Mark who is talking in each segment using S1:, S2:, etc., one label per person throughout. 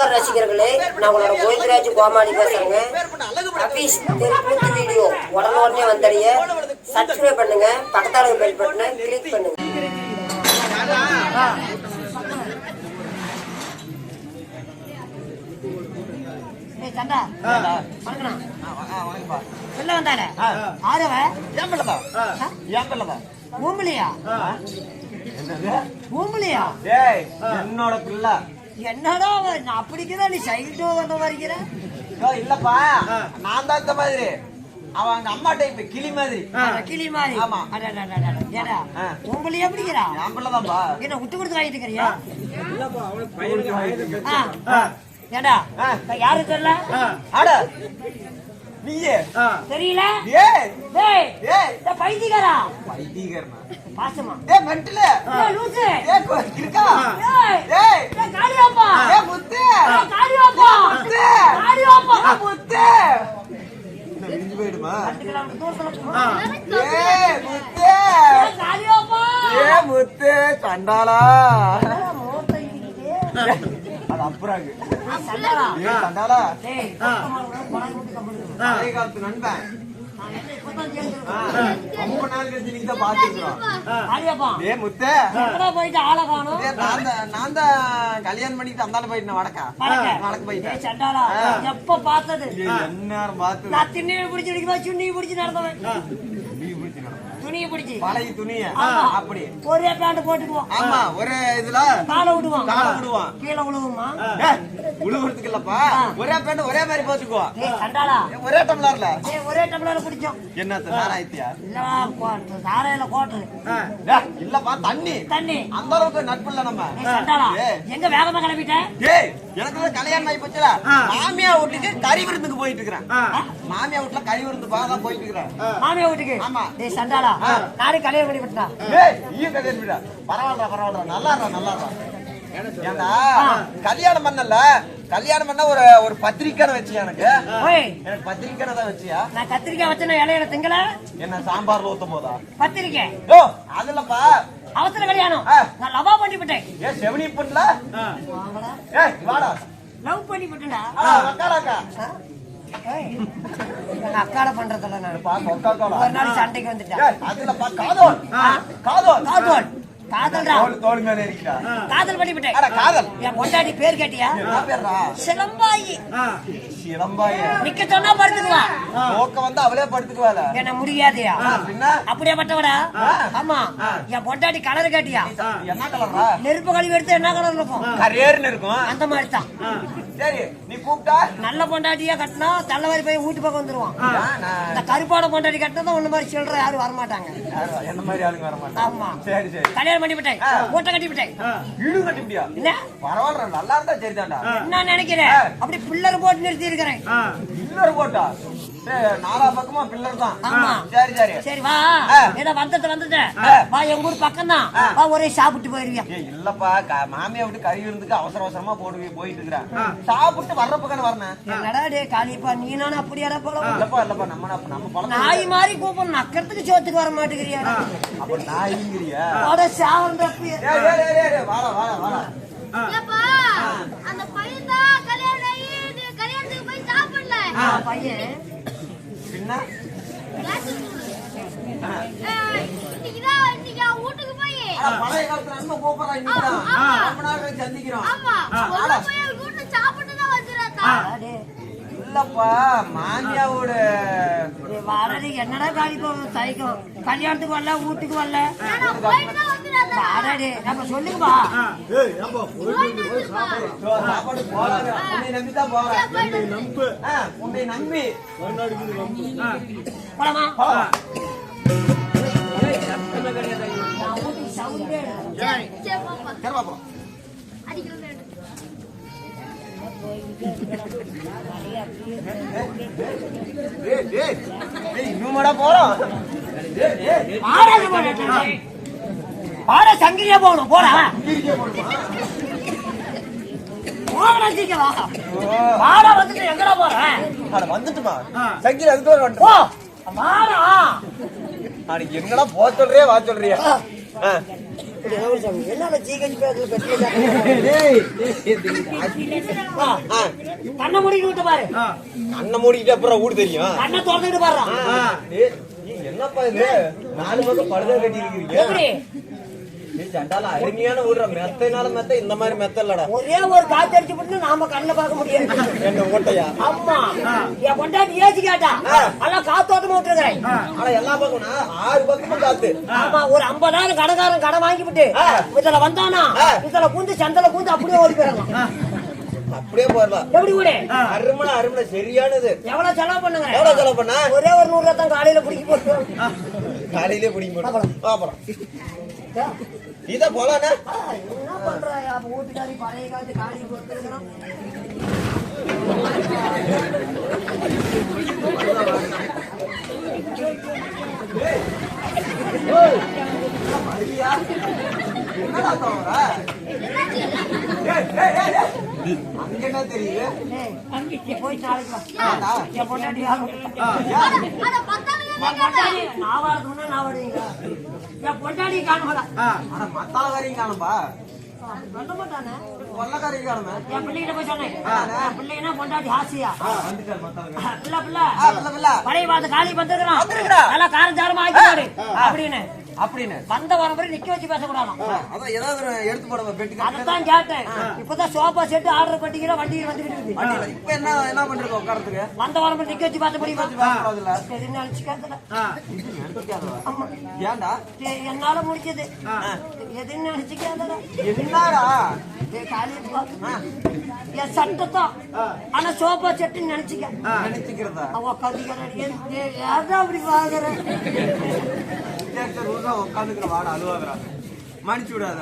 S1: நமஸ்கார் ரசிகர்களே நான் உங்களோட கோவிந்தராஜ் கோமாளி பேசுறேங்க. அபீஸ் தெருக்கூத்து வீடியோ. உடனே வந்தடைய. சப்ஸ்கிரைப் பண்ணுங்க பக்கத்தால பெல் பட்டனை கிளிக் பண்ணுங்க.
S2: வெளில வந்தானே ஆரவ. ஊம்பலியா? ஊம்பலியா?
S3: டேய் என்னோட பிள்ளை.
S2: என்னடா நான் அப்படிக்கிறா நீ சைல்டு வந்த மாதிரிக்கிற
S3: இல்லப்பா. நான் தான் இந்த மாதிரி. அவன் அங்க அம்மா டைப் கிளி மாதிரி.
S2: கிளி மாதிரி.
S3: ஆமா.
S2: ஏடா
S3: ஆ.
S2: ஊம்பலி எப்படிக்கிறா
S3: என் பிள்ளைதான்ப்பா
S2: என்ன விட்டு கொடுத்து வாங்கிட்டு இருக்கிறியா? ஆ. ஏடா
S3: ஆ.
S2: யாரு தெரியல?
S3: அட. நீயே?
S2: தெரியல?
S3: ஏய்.
S2: டேய்
S3: ஏய்.
S2: இந்த பைத்தியக்காரா?
S3: பைத்தியக்காரனா?
S2: பாசமா.
S3: ஏய் மென்டல்.
S2: ஏய் லூசு.
S3: இருக்கா?
S2: காளியாப்பா.
S3: ஏய் முத்து.
S2: காளியாப்பா.
S3: முத்து.
S2: காளியாப்பா.
S3: முத்து. என்ன விரிஞ்சு போயிடுமா. ஏய் முத்து.
S2: காளியாப்பா.
S3: ஏய் முத்து? அது. பழைய காலத்து நண்பன். ஆ, ரொம்ப நாள் கழிச்சு நீங்க தான் பாத்துக்கிறோம் ஏ முத்து.
S2: போயிட்டு ஆளை காணோம்?
S3: நான் தான் நான் தான் கல்யாணம் பண்ணிட்டு அந்தாண்ட போயிட்டேன் வடக்கா.
S2: வடக்க.
S3: போயிட்டேன்.
S2: எப்ப பார்த்தது?
S3: எந்நேரம் பார்த்து
S2: நான் திண்ணையை பிடிச்சு அடிக்கும்போது சுண்ணியை பிடிச்சு நடந்தவன். துணியை பிடிச்சு.
S3: பழைய துணிய. அப்படி.
S2: ஒரே பேண்ட் போட்டுக்குவோம்.
S3: ஆமா ஒரே இதுல
S2: காலை விடுவான்
S3: காலை விடுவான்
S2: கீழே விழுவுமா
S3: உழுவுறதுக்கு இல்லப்பா. ஒரே பேண்ட் ஒரே மாதிரி போட்டுக்குவோம் ஒரே டம்ளர்ல.
S2: ஒரே டம்ளர்ல குடிச்சோம்.
S3: என்னத்த நாராயத்தியா
S2: இல்லவா கோட்டு சாரையில கோட்டு.
S3: இல்லப்பா தண்ணி.
S2: தண்ணி.
S3: அந்த அளவுக்கு நட்பு இல்ல நம்ம.
S2: எங்க வேகமா கிளம்பிட்டேன்
S3: ஏய் எனக்கு தான் கல்யாணம் ஆகி போச்சுல மாமியா வீட்டுக்கு கறி விருந்துக்கு போயிட்டு இருக்கிறேன். மாமியா வீட்டுல கறி விருந்து தான் போயிட்டு இருக்கிறேன்.
S2: மாமியா வீட்டுக்கு?
S3: ஆமா.
S2: ஏய் சண்டாளா? நானே கல்யாணம் பண்ணி விட்டா
S3: ஏய் நீயும் கல்யாணம் பண்ணிடா பரவாயில்ல பரவாயில்ல நல்லா இருக்கா நல்லா இருக்கா கல்யாணம் பண்ணல. கல்யாணம் பண்ண ஒரு ஒரு பத்திரிக்கை வச்சியா எனக்கு?
S2: ஓய்
S3: எனக்கு பத்திரிக்கை தான் வச்சியா?
S2: நான் கத்திரிக்காய் வச்சேன்னா இலையில திங்கல?
S3: என்ன சாம்பார்ல ஊத்தும் போதா?
S2: பத்திரிக்கை.
S3: யோ அதுலப்பா
S2: அவசர கல்யாணம். நான் லவா பண்ணி விட்டேன்.
S3: ஏ செவனி பண்ணல? ஏய் வாடா.
S2: லவ் பண்ணி விட்டேன்டா எங்க அக்காட பண்றதில்ல நான்
S3: பா கொக்கா கோலா
S2: ஒரு நாள் சண்டைக்கு வந்துட்டேன்.
S3: காதோல் காதோல்
S2: காதல் காதல்டா
S3: தோல் தோல் மேல இருக்கா
S2: காதல் பண்ணி விட்டேன்
S3: அட காதல்.
S2: என் பொண்டாட்டி பேர் கேட்டியா?
S3: என்ன
S2: சிலம்பாயி.
S3: சிலம்பாய.
S2: நிக்க சொன்னா படுத்துக்குவா.
S3: வந்து அவளே படுத்துக்குவாள.
S2: என்ன முடியாதையா?
S3: பின்ன?
S2: அப்படியே பட்டவடா. ஆமா. என் பொண்டாட்டி கலர் கேட்டியா?
S3: என்ன கலர்ரா
S2: நெருப்பு கழிவு எடுத்து என்ன கலர் இருக்கும்?
S3: கரேர்னு இருக்கும்.
S2: அந்த மாதிரி தான்
S3: சரி நீ கூப்பிட்டா?
S2: நல்ல பொண்டாட்டியா கட்டினா தள்ளவாரி போய் வீட்டு பக்கம் வந்துருவான்.
S3: நான்
S2: இந்த கருப்பான பொண்டாட்டி கட்டினா ஒண்ணு மாதிரி சில்லற யாரும் வரமாட்டாங்க.
S3: என்ன மாதிரி ஆளுங்க வர மாட்டாங்க
S2: ஆமா.
S3: சரி சரி.
S2: கல்யாணம் பண்ணி விட்டேன். மூட்டை கட்டி விட்டேன்.
S3: கட்டி
S2: என்ன?
S3: பரவாயில்ல நல்லா இருந்தா சரிதான்டா.
S2: என்ன நினைக்கிறேன். அப்படி பில்லர் போட்டு நிறுத்தி இருக்கிறேன்
S3: பில்லர் போட்டா? நாலா பக்கமா பில்லர் தான்
S2: ஆமா.
S3: சரி சரி.
S2: சரி வா. ஏதோ வந்தது வந்துட்டேன்
S3: ஆ.
S2: வா எங்க ஊர் பக்கம் தான். வா ஒரே சாப்பிட்டு போயிருவியா?
S3: இல்லப்பா மாமியா விட்டு கறி விருந்துக்கு அவசர அவசரமா போட்டு போயிட்டு இருக்கிறேன் சாப்பிட்டு வர்றப்பக்கான வரணும்
S2: என்னடா டே காளிப்பா நீ நானும் அப்படியாடா போல
S3: இல்லப்பா இல்லப்பா நம்ம நம்ம-
S2: நாய் மாதிரி கூப்பிடும் நக்கிறதுக்கு சோத்துக்கு வர மாட்டேங்கிறியா.
S3: அப்ப நாய்ங்கிறியா?
S2: அட
S3: வாடா வாடா வாடா.
S4: கல்யாணம் கல்யாணத்துக்கு போய் சாப்பிடல.
S2: பையன்.
S3: பழைய காலத்துல கூப்பிடுறான். ரொம்ப நாள் கழிச்சு சந்திக்கிறோம். இல்லப்பா மாமியாவோட
S2: டேய் வாடா டேய், என்னடா காளிப்பா சைக்கம் கல்யாணத்துக்கு வரல வீட்டுக்கு வரல. வாடா நம்ம சொல்லுங்கப்பா.
S3: சாப்பாடு. போறாங்க உன்னை நம்பி தான் போறேன். உன்னை நம்பி. ஏய், போறோம்.
S2: போடா. வாடா சங்கிலியா போகணும்
S3: போடுமா?
S2: போகடா சீக்கிரம் வாடா வந்துட்டு எங்கடா போற?
S3: அட, வந்துட்டுமா? சங்கீர் அதுக்கு ஒரு
S2: போ. வாடா.
S3: அட, எங்கடா போக சொல்றியா வா சொல்றியா.
S2: கண்ணை மூடிட்டு விட்டு பாரு.
S3: அண்ணன் மூடிக்கிட்டு அப்புறம் ஊடு தெரியும்.
S2: கண்ணை பாரு.
S3: ஏய், என்னப்பா இது? நாலு பக்கம் படுதா கட்டி இருக்கீங்க சண்டால அருமையான ஊடுற மெத்தைனால மெத்த இந்த மாதிரி மெத்த இல்லடா
S2: ஒரே ஒரு காத்து அடிச்சு போட்டு நாம கண்ணில் பார்க்க முடியாது
S3: என்ன ஓட்டையா
S2: என் ஏசி கேட்டா அதான் காத்தோட்டமா விட்டுருக்கிறேன்
S3: ஆனா எல்லா பக்கம்னா ஆறு பக்கமும் காத்து
S2: ஆமா ஒரு ஐம்பதாயிரம் கடைக்காரன் கடை வாங்கிவிட்டு இதுல வந்தானா இதுல பூந்து சந்தல பூந்து அப்படியே ஓடி போயிடலாம்
S3: அப்படியே போயிடலாம்
S2: எப்படி கூட
S3: அருமனை அருமனை சரியானது
S2: எவ்வளவு செலவு பண்ணுங்க
S3: எவ்வளவு செலவு பண்ண
S2: ஒரே ஒரு நூறு தான் காலையில பிடிக்க போட்டு
S3: காலையிலே பிடிக்க மாட்டோம் அப்புறம் இத போலானே
S2: என்ன பண்ற அப்ப வீட்டுக்காரி பழைய காலத்து
S3: என்னடா தவற அங்க என்ன தெரியுது?
S2: அங்கே போய் நாளைக்கு பொண்டாட்டி நான் வரதுன்னா நான் வருவீங்க பொண்டாட்டி காணுமடா
S3: ஆனா மத்தாளக்காரியும் காணும்பா
S2: சொல்ல மாட்டானே
S3: கொள்ளக்காரியும் காணுமே
S2: என் பிள்ளைகிட்ட போய் சொன்னேன். என் பிள்ளைன்னா பொண்டாட்டி ஆசையா? பிள்ளை. பழைய பார்த்து காலி வந்துருக்கிறான்.
S3: வந்திருக்கிறா.
S2: நல்லா காரஞ்சாரமா ஆக்கிப்பாரு அப்படின்னு.
S3: அப்படின்னு.
S2: வந்த வர மாதிரி நிக்க வச்சு பேசக்கூடாது
S3: அதான் ஏதாவது எடுத்து போட பெட்டி
S2: அதைத்தான் கேட்டேன். இப்பதான் சோஃபா செட்டு ஆர்டர் பண்ணிக்கிற வண்டியில் வந்துகிட்டு இருக்குது.
S3: இப்ப என்ன என்ன பண்றது உட்காரத்துக்கு
S2: வந்த வர மாதிரி நிக்க வச்சு பார்த்த முடியுமா?
S3: ஏன்டா?
S2: என்னால முடிஞ்சது. எதுன்னு நினைச்சுக்காதடா
S3: என்னடா.
S2: என் சட்டத்தான். ஆனா சோஃபா செட்டுன்னு நினைச்சுக்க.
S3: நினைச்சுக்கிறதா?
S2: உட்காந்துக்கிறேன் ஏன் அப்படி பாக்குறேன்
S3: சரி உள்ள உட்காந்துக்கிற வாடா அழுவாதடா. மன்னிச்சு விடாத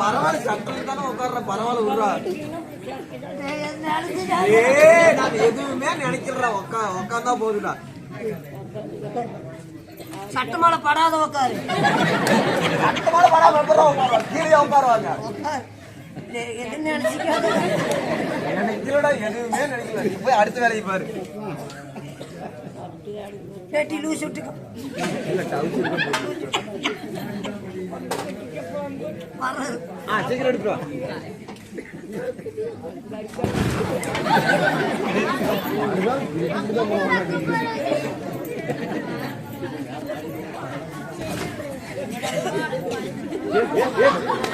S3: பரவாயில்ல சட்டத்தில் தானே உட்கார்ற பரவாயில்ல விடுறா. எதுவுமே நினைக்கிறேன் உட்கா உட்காந்தா போதுடா.
S2: சட்ட மேல படாத உட்காரு
S3: அடுத்தமான படம் வெப்பறோம் உட்காருவாங்க நினைக்கிறடா எதுவுமே நினைக்கல. நீ போய் அடுத்த வேலையை பாரு.
S2: பேட்டி லூஸ் விட்டுக்கோ.
S3: ஆ சீக்கிரம் எடுத்துட்டு வா. ஏய், என்ன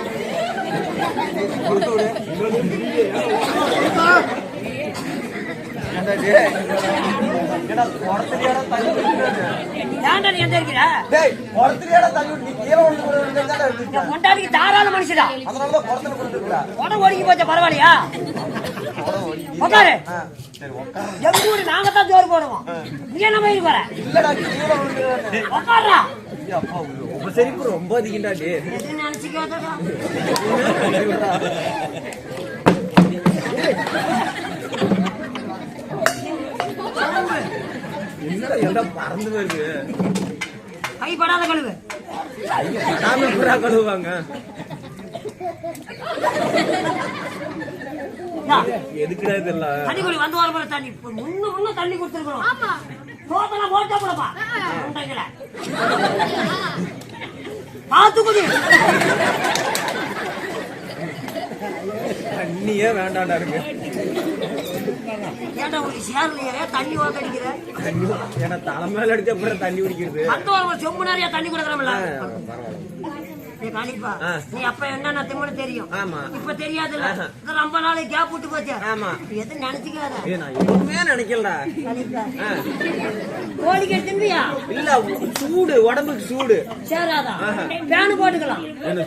S2: தாராள மனுஷடா. உடம்பு போச்சா பரவாயில்லையா? உட்காரு. எங்க ஊரு? நாங்க தான் ஜோறு போடுவோம். நீ என்ன மயிர் போற?
S3: அப்பா, உபசரிப்பு ரொம்ப அதிகம்டா டே எல்லாம் பறந்து வருது?
S2: கை படாத கழுவு.
S3: புறா கழுவுவாங்க?
S2: இந்தா,
S3: எதுக்குடா இதெல்லாம்?
S2: தண்ணி குடி வந்து வர தண்ணி. முன்ன முன்ன தண்ணி கொடுத்துருக்கணும்.
S4: ஆமா
S2: போட்டா போடப்பா குடி
S3: தண்ணியே வேண்டாம்டா இருக்கு.
S2: ஏன்டா சேர்லையே தண்ணி ஓட்ட அடிக்கிற?
S3: தண்ணி ஏன்னா தலை மேல அடிச்ச அப்புறம் தண்ணி குடிக்கிறது.
S2: அந்த ஒரு செம்பு நிறைய தண்ணி கொடுக்குறோம்ல.
S3: ஆ.
S2: நீ அப்ப என்னென்ன திமுன்னு தெரியும்?
S3: ஆமா.
S2: இப்ப தெரியாதுல்ல? ரொம்ப நாள் கேப் விட்டு போச்சு?
S3: ஆமா.
S2: எது நினைச்சுக்காத.
S3: எதுவுமே நினைக்கலடா.
S2: கோழிக்கு எடுத்துப்பியா
S3: இல்ல சூடு உடம்புக்கு சூடு.
S2: சேராதா? பேனு போட்டுக்கலாம்.
S3: என்ன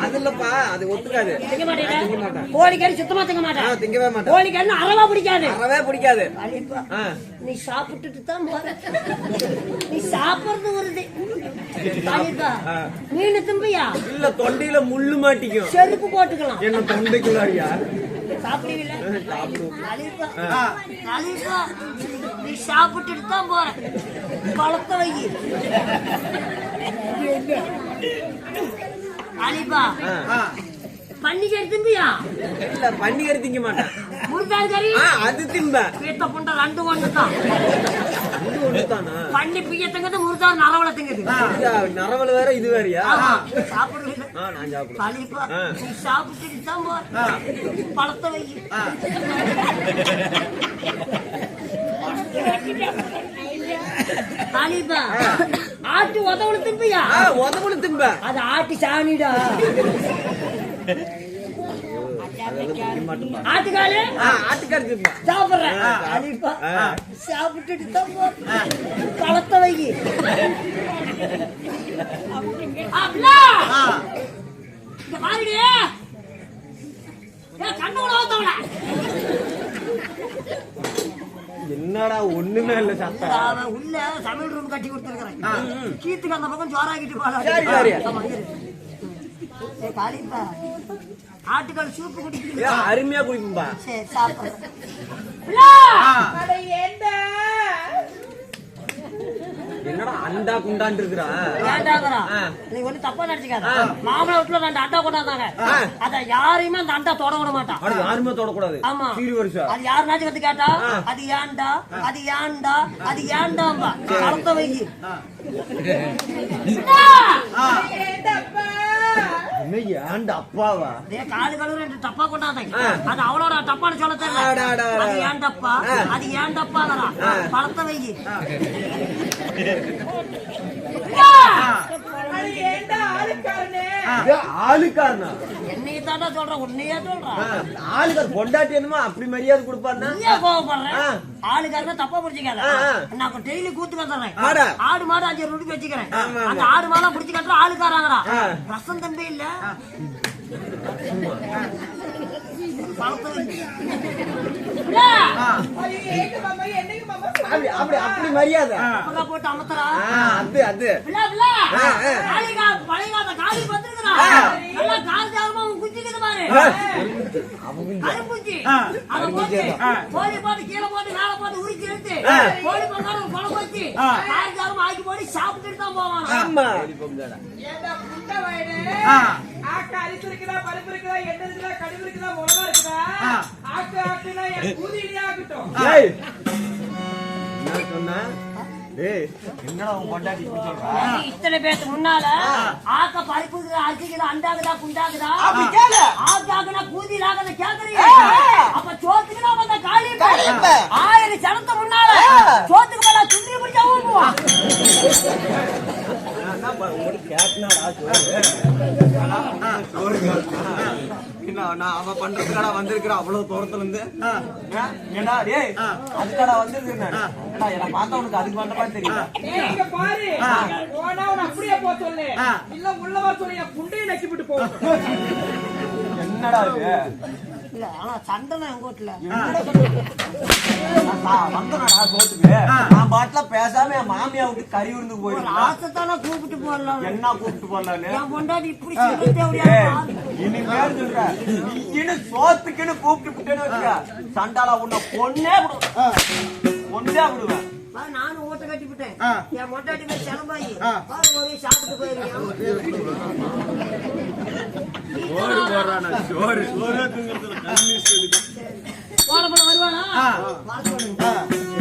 S3: அது இல்லப்பா அது ஒத்துக்காது.
S2: கோழிக்கறி சுத்தமா திங்க மாட்டேன்.
S3: திங்கவே மாட்டேன்.
S2: அறவா பிடிக்காது.
S3: அறவே பிடிக்காது. ஆ.
S2: நீ சாப்பிட்டுட்டு தான் போற. நீ சாப்பிடுறது வருது. மீன் திம்பியா?
S3: இல்ல தொண்டையில முள்ளு மாட்டிக்கும்.
S2: செருப்பு போட்டுக்கலாம்.
S3: என்ன
S2: கலிப்பா, நீ சாப்பிட்டுட்டு தான் போற. பழத்த வை. அலிப்பா
S3: ஆ.
S2: பன்னிக்கு எடுத்தும்பியா
S3: இல்ல பன்னிக்கறி திங்க மாட்டேன்.
S2: முருகால் கறி?
S3: அது திம்பேன்
S2: பீத்த புண்ட ரெண்டு ஒண்ணு தான் பன்னி பியத்தங்கிறது முருகால் நரவல திங்குது
S3: நரவல் வேற இது வேறயா? ஆ நான் சாப்பிடுவேன்.
S2: நீ பழத்த வை. கலிப்பா ஆட்டு உதவுல திம்பியா
S3: உதவுல திம்பேன்
S2: அது ஆட்டு சாணிடா. ஆட்டுக்காலு? சாப்பிடுறேன். சாப்பிட்டுட்டு தான் பழத்த வை.
S3: என்னடா ஒண்ணுமே இல்ல சத்தம்
S2: உள்ள சமையல் ரூம் கட்டி கொடுத்துருக்கிறேன். கீத்துக்கு அந்த பக்கம் ஜோராக்கிட்டு
S3: சரி, சரி.
S2: போலாம் காளிப்பா ஆட்டுக்கால் சூப்பு குடிக்கிறீங்க
S3: அருமையா குடிக்கும்பா
S2: சரி
S3: என்னடா அண்டா குண்டான் இருக்கிறா
S2: ஏன்டாங்கறா?
S3: ஆ.
S2: நீ ஒண்ணும் தப்பா நினைச்சுக்காத.
S3: ஆ.
S2: மாமலை வீட்டுல ரெண்டு அண்டா கொண்டாந்தாங்க. அத யாரையுமே அந்த அண்டா தொட விட மாட்டான்.
S3: அட யாருமே தொடக்கூடாது
S2: ஆமா.
S3: சீரி வருஷம்
S2: அது யாருனாச்சும் வந்து கேட்டா. அது ஏன்டா, அது ஏன்டா, அது ஏன்டாம்பா. கழுத்தை வையி.
S3: என்ன ஏன்டா அப்பாவா
S2: காலு கழுவு ரெண்டு டப்பா கொண்டாந்தாங்க. அது அவளோட டப்பான்னு சொல்ல தெரியல. அது ஏன் டப்பா. அது ஏன் டப்பாங்கறா.
S3: ஆ.
S2: பழத்தை.
S3: இது ஆளுக்காரனா
S2: என்னைய தாண்டா சொல்றேன், உன்னையே சொல்றேன்.
S3: ஆளுக்கார் பொண்டாட்டி என்னமோ அப்படி மரியாதை கொடுப்பாருன்னா
S2: நீ ஏன் கோவப்படுற?
S3: ஆ.
S2: ஆளுக்காரங்க தப்பா
S3: ஆ.
S2: நான் டெய்லி கூத்து வந்துடுறேன்.
S3: ஆடா.
S2: மாடு அஞ்சு ரூபாய்க்கு வச்சுக்கிறேன். அந்த ஆடு மாடெல்லாம் புடிச்சு கட்டுற ஆளுக்காரங்கடா. ரசம் தம்பி இல்ல.
S3: அப்படி அப்படி மரியாதை
S2: போட்டு அமர்த்தறா.
S3: ஆ, அது அது
S2: பிள்ளை, பிள்ளை.
S3: ஆ, ஆ.
S2: கோழி போட்டு, கீழே போட்டு, மேல போட்டு உரிச்சு எடுத்து. கோழி பங்காளி குழம்பு வச்சு, காரசாரமா ஆக்கி போட்டு சாப்பிட்டுட்டு தான் போவான்.
S3: ஆமா.
S5: ஏண்டா புண்ட வயடு? ஆக்கு அரிசி இருக்குதா, பருப்பு இருக்குதா, எண்ணெய் இருக்குதா, கடுகு இருக்குதா, மிளகா இருக்குதா? ஆக்கு ஆக்குனா என் கூதியிலே ஆக்கட்டும்.
S3: ஏய். என்ன சொன்ன
S2: இத்தனை பேருக்கு முன்னால ஆக்க பறிப்புக்குதா அரிசிக்குதா அண்டாகுதா குண்டாகுதா. ஆக்காகுனா கூதிலாகத கேக்குறீங்க. அப்ப சோத்துக்குனா வந்த
S3: காளியப்ப.
S2: ஆயிரம் சனத்த முன்னால சோத்துக்கு மேல சுண்டி பிடிச்சா
S3: உங்களுக்கு என்ன நான் அவன் பண்றதுக்காடா வந்திருக்கிறான் அவ்வளவு தூரத்துல இருந்து ஆ, ஏண்டா டேய் அதுக்காடா வந்திருக்கிறேன் ஏண்டா என்ன பார்த்தா உனக்கு அதுக்கு
S5: ஏய், இங்க பாரு. போனா அப்படியே சொல்லு. இல்ல சொல்லு, போ.
S3: என்னடா இது?
S2: இல்ல ஆனா சண்டை எங்க வீட்டுல?
S3: வந்தனடா நான் பாட்டுல பேசாம என் மாமியா விட்டு கறி விருந்து
S2: ஒரு
S3: போயிருக்கேன்
S2: ஆசைத்தானே கூப்பிட்டு போடலாம்
S3: என்ன கூப்பிட்டு போடலான்னு
S2: என் பொண்டாட்டி இப்படி
S3: இனிமேல் நீன்னு சோத்துக்குன்னு கூப்பிட்டு விட்டேன்னு வச்சுக்க. சண்டால உன்னை பொண்ணே விடுவேன். பொண்ணே விடுவேன்.
S2: நானும் ஓட்ட கட்டி விட்டேன். என் மொட்டாட்டி போய் சிலம்பாயி. பாரு, ஒரே சாப்பிட்டு போயிருக்கேன்
S3: சோறு
S2: போன போன வருவானா? வர சொல்லுங்க